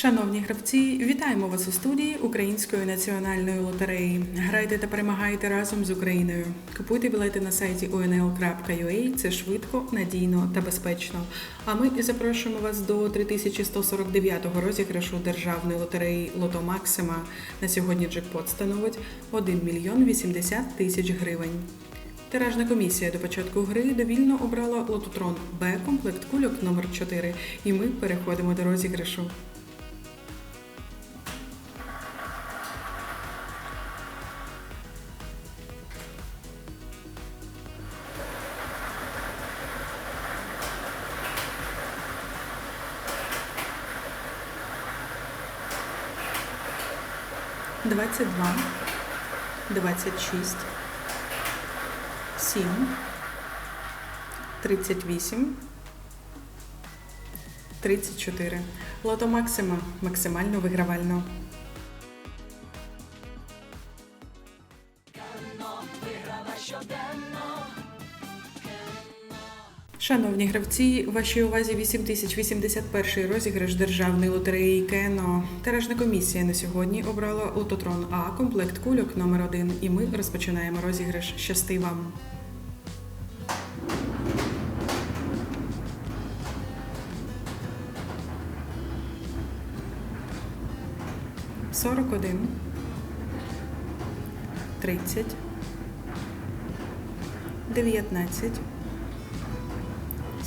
Шановні гравці, вітаємо вас у студії Української національної лотереї. Грайте та перемагайте разом з Україною. Купуйте білети на сайті unl.ua. Це швидко, надійно та безпечно. А ми запрошуємо вас до 3149-го розіграшу державної лотереї Лото Максима. На сьогодні джекпот становить 1 мільйон 80 тисяч гривень. Тиражна комісія до початку гри довільно обрала лототрон Б комплект кульок номер 4 і ми переходимо до розіграшу. Двадцять два, двадцять шість, сім, тридцять вісім, тридцять чотири. Лото Максима максимально вигравально. Шановні гравці, вашій увазі 8081 розіграш державної лотереї Кено. Тиражна комісія на сьогодні обрала лототрон А комплект кульок номер 1 і ми розпочинаємо розіграш. Щасти вам! Сорок один, тридцять, дев'ятнадцять.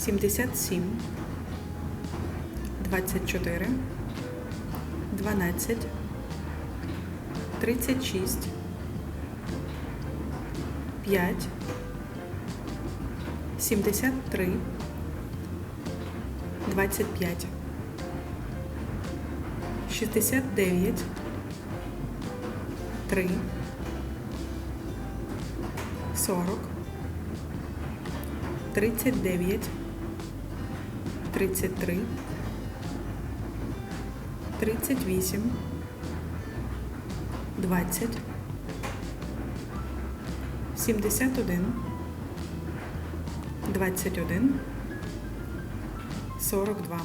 77, 24, 12, 36, 5, 73, 25, 69, 3, 40, 39, 33, 38, 20, 71, 21, 42.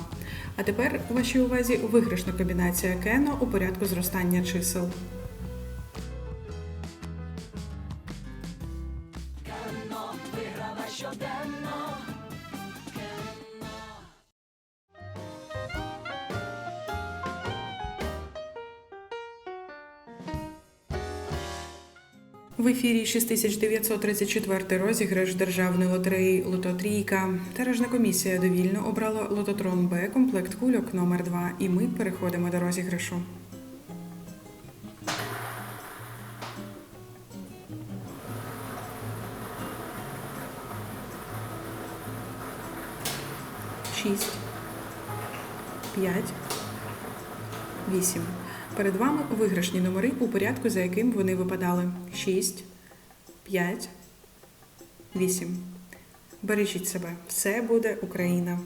А тепер у вашій увазі виграшна комбінація Кено у порядку зростання чисел. В ефірі 6934 розіграш державної лотереї Лототрійка. Тиражна комісія довільно обрала лототрон Б комплект кульок номер 2 і ми переходимо до розіграшу. Шість, п'ять, вісім. Перед вами виграшні номери у порядку, за яким вони випадали: 6, 5, 8. Бережіть себе. Все буде Україна.